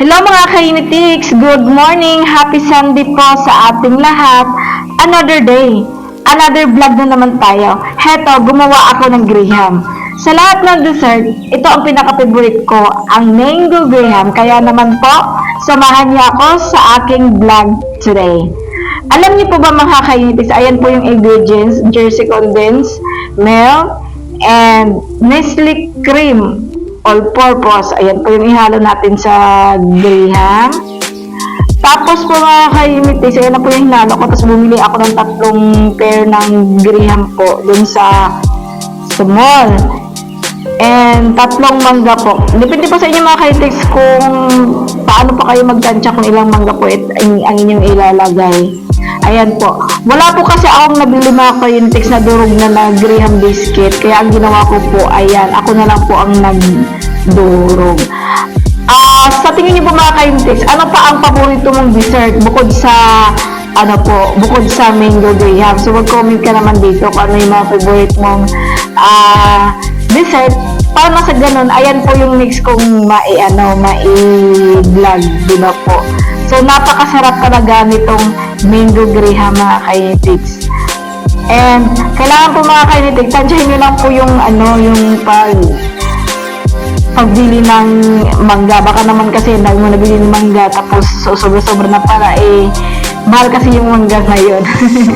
Hello mga kainitics! Good morning! Happy Sunday po sa ating lahat. Another day. Another vlog na naman tayo. Heto, gumawa ako ng graham. Sa lahat ng dessert, ito ang pinaka-favorite ko, ang mango graham. Kaya naman po, samahan niyo ako sa aking vlog today. Alam niyo po ba mga kainitics, ayan po yung ingredients, jersey condensed, milk, and Nestle cream all-purpose. Ayan po yung ihalo natin sa graham. Tapos po mga kaimitis, ayan na po yung hinalo ko. Tapos bumili ako ng tatlong pair ng graham po dun sa, sa. And tatlong mangga po. Depende po sa inyo mga kaimitis kung paano po kayo magtansya kung ilang mangga po it, ang, ang inyong ilalagay. Ayan po. Wala po kasi akong nabili mga kaintex na durog na na Graham biscuit. Kaya ang ginawa ko po, ayan, ako na lang po ang nagdurog. Ah, sa tingin niyo po mga kaintex, ano pa ang paborito mong dessert bukod sa ano po, bukod sa mango graham. So mag-comment ka naman dito kung ano yung mga favorite mong ah dessert. Para sa ganun, ayan po yung next kong mai ano, mai-vlog din po. So napakasarap talaga nitong mango graham mga kainitics. And kailangan po mga kainitics, tansyahin nyo lang po yung ano, yung pag pagbili ng mangga. Baka naman kasi dahil mo nabili ng mangga tapos so, sobra-sobra na para eh mahal kasi yung mangga ngayon.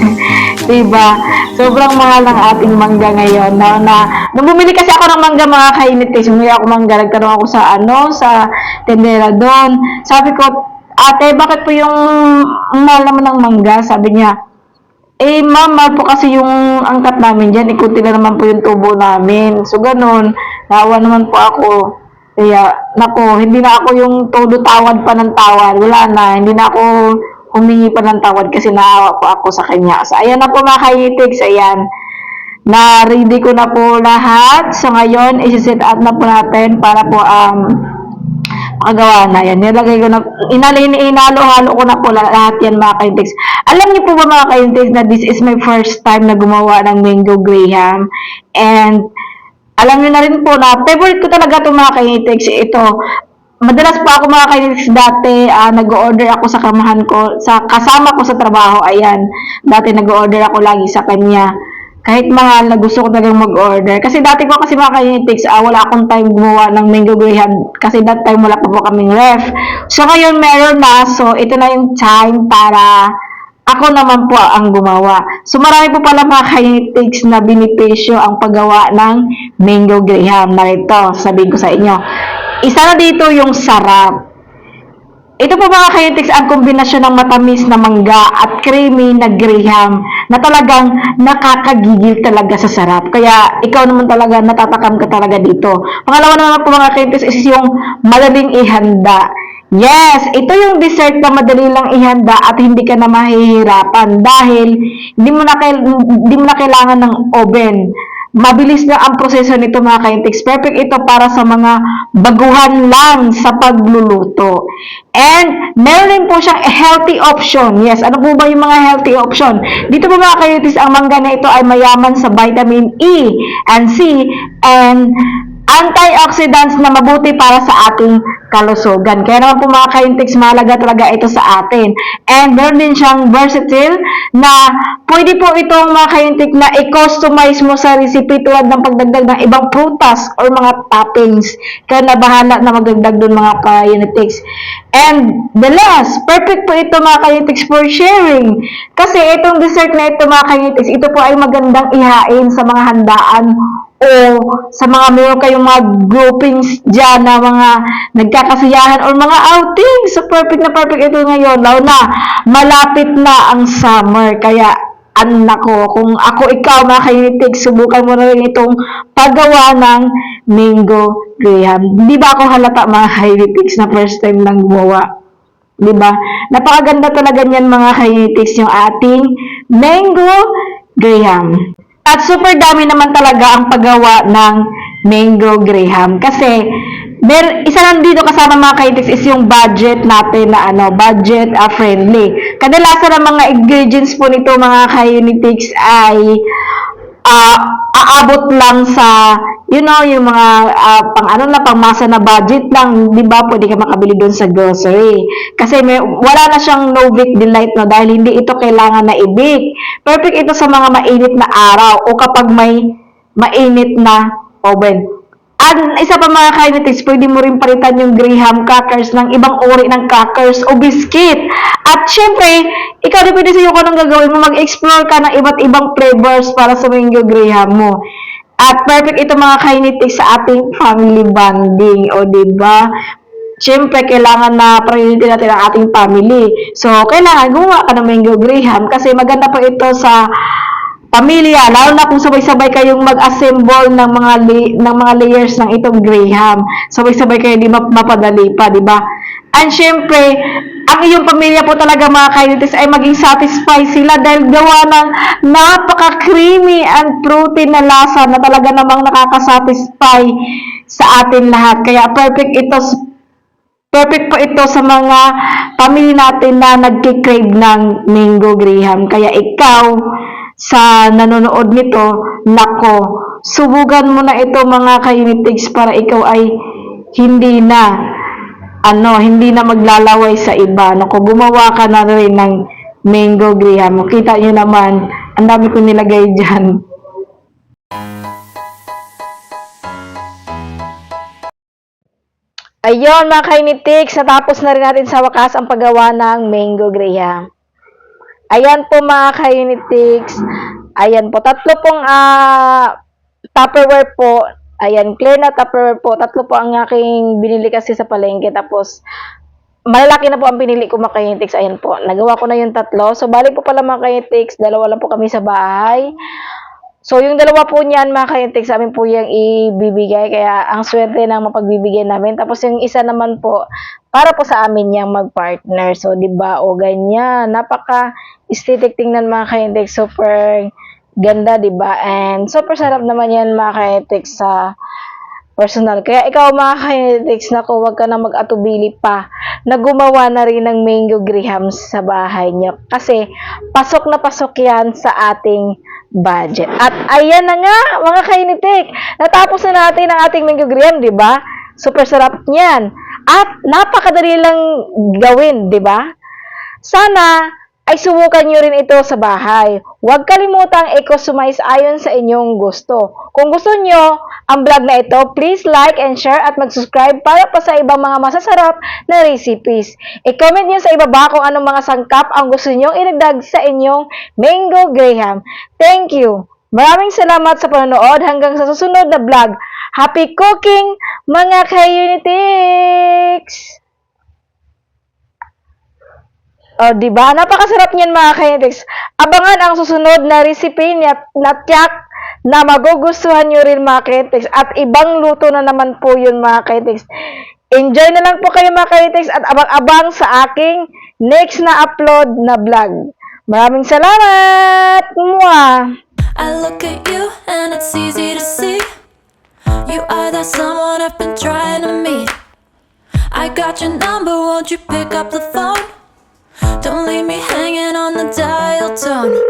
diba? Sobrang mahal ang ating mangga ngayon. Na, na, nung bumili kasi ako ng mangga mga kainitics, bumili ako mangga, nagtanong ako sa ano, sa tendera doon. Sabi ko, ate, bakit po yung mahal naman ng mangga? Sabi niya, eh, ma'am, mahal po kasi yung angkat namin dyan. Ikunti na naman po yung tubo namin. So, ganun. Naawa naman po ako. Kaya, nako, hindi na ako yung todo tawad pa ng tawad. Wala na. Hindi na ako humingi pa ng tawad kasi naawa po ako sa kanya. So, ayan na po mga kayitigs. Ayan. Na ready ko na po lahat. So, ngayon, isi-set up na po natin para po um, makagawa na yan. Nilagay ko na, inalin, inalo-halo ko na po lahat yan mga kaintex. Alam niyo po ba mga kaintex na this is my first time na gumawa ng mango graham. And, alam niyo na rin po na favorite ko talaga itong mga kaintex. Ito, madalas po ako mga kaintex dati, ah, nag-order ako sa kamahan ko, sa kasama ko sa trabaho, ayan. Dati nag-order ako lagi sa kanya kahit mahal na gusto ko talagang mag-order. Kasi dati ko kasi mga kainitics, ah, wala akong time gumawa ng mango graham kasi that time wala pa po kaming ref. So ngayon meron na, so ito na yung time para ako naman po ang gumawa. So marami po pala mga kainitics na benepisyo ang paggawa ng mango graham. Narito, sabihin ko sa inyo. Isa na dito yung sarap. Ito po mga kaintics ang kombinasyon ng matamis na mangga at creamy na graham na talagang nakakagigil talaga sa sarap. Kaya ikaw naman talaga natatakam ka talaga dito. Pangalawa naman po mga kaintics is yung madaling ihanda. Yes, ito yung dessert na madali lang ihanda at hindi ka na mahihirapan dahil hindi mo na, hindi mo na kailangan ng oven. Mabilis na ang proseso nito mga kaintics. Perfect ito para sa mga baguhan lang sa pagluluto. And meron din po siyang healthy option. Yes, ano po ba yung mga healthy option? Dito po mga kaintics, ang mangga na ito ay mayaman sa vitamin E and C and antioxidants na mabuti para sa ating kalusugan. Kaya naman po mga kaintics, mahalaga talaga ito sa atin. And meron din siyang versatile na pwede po itong mga kaintik na i-customize mo sa recipe tulad ng pagdagdag ng ibang prutas or mga toppings. Kaya na na magdagdag doon mga kainitics. And the last, perfect po ito mga kainitics for sharing. Kasi itong dessert na ito mga kainitics, ito po ay magandang ihain sa mga handaan o sa mga meron kayong mga groupings dyan na mga nagkakasiyahan or mga outing. So, perfect na perfect ito ngayon. Lalo na, malapit na ang summer. Kaya, anak ko, kung ako ikaw mga kainitig, subukan mo na rin itong paggawa ng mango graham. Di ba ako halata mga kainitigs na first time lang gumawa? Di ba? Napakaganda talaga niyan mga kainitigs yung ating mango graham. At super dami naman talaga ang paggawa ng mango graham kasi mer isa lang dito kasama mga kaintics is yung budget natin na ano, budget uh, friendly. Kadalasan ng mga ingredients po nito mga kainitics ay ah, aabot lang sa you know yung mga ah, pang ano na pang masa na budget lang, 'di ba? Pwede ka makabili doon sa grocery. Kasi may wala na siyang no bake delight no dahil hindi ito kailangan na i-bake. Perfect ito sa mga mainit na araw o kapag may mainit na oven. At isa pa mga kainitics, pwede mo rin palitan yung Graham crackers ng ibang uri ng crackers o biscuit. At syempre, ikaw din pwede sa'yo kung anong gagawin mo. Mag-explore ka ng iba't ibang flavors para sa mango Graham mo. At perfect ito mga kainitics sa ating family bonding. O, di ba? Siyempre, kailangan na priority natin ang ating family. So, kailangan gumawa ka ng mango Graham kasi maganda po ito sa pamilya, lalo na kung sabay-sabay kayong mag-assemble ng mga ng mga layers ng itong Graham. Sabay-sabay kayo di map- mapadali pa, di ba? And syempre, ang iyong pamilya po talaga mga kainitis ay maging satisfied sila dahil gawa ng napaka-creamy and fruity na lasa na talaga namang nakakasatisfy sa atin lahat. Kaya perfect ito Perfect po ito sa mga pamilya natin na nagkikrave ng mango graham. Kaya ikaw, sa nanonood nito, nako, subugan mo na ito mga kainitigs para ikaw ay hindi na, ano, hindi na maglalaway sa iba. Nako, gumawa ka na rin ng mango graham. Kita nyo naman, ang dami ko nilagay dyan. Ayun mga kainitiks, natapos na rin natin sa wakas ang paggawa ng mango graham. Ayan po mga kainitiks. Ayan po, tatlo pong ah, Tupperware po. Ayan, clear na Tupperware po. Tatlo po ang aking binili kasi sa palengke. Tapos, malalaki na po ang pinili ko mga kainitiks. Ayan po, nagawa ko na yung tatlo. So, balik po pala mga kainitiks. Dalawa lang po kami sa bahay. So, yung dalawa po niyan, mga kaintik, sa amin po yung ibibigay. Kaya, ang swerte ng mapagbibigay namin. Tapos, yung isa naman po, para po sa amin yung mag-partner. So, di ba O, ganyan. Napaka aesthetic tingnan, mga kaintik. Super ganda, di ba And, super sarap naman yan, mga kaintik, sa personal. Kaya ikaw mga kinetics, naku, huwag ka na mag-atubili pa na gumawa na rin ng mango grahams sa bahay niyo. Kasi, pasok na pasok yan sa ating budget. At ayan na nga, mga kainitik, natapos na natin ang ating mango graham, di ba? Super sarap niyan. At napakadali lang gawin, di ba? Sana ay subukan nyo rin ito sa bahay. Huwag kalimutang i-customize ayon sa inyong gusto. Kung gusto nyo ang vlog na ito, please like and share at mag-subscribe para pa sa ibang mga masasarap na recipes. I-comment nyo sa ibaba kung anong mga sangkap ang gusto nyo inagdag sa inyong mango graham. Thank you! Maraming salamat sa panonood hanggang sa susunod na vlog. Happy cooking, mga ka-unitics! O, di ba? Napakasarap niyan mga kainitics. Abangan ang susunod na recipe ni na tiyak na magugustuhan nyo rin mga kainitics. At ibang luto na naman po yun mga kainitics. Enjoy na lang po kayo mga kainitics at abang-abang sa aking next na upload na vlog. Maraming salamat! Mwah! I look at you and it's easy to see. You are that someone I've been trying to meet. I got your number, won't you pick up the phone? Don't leave me hanging on the dial tone.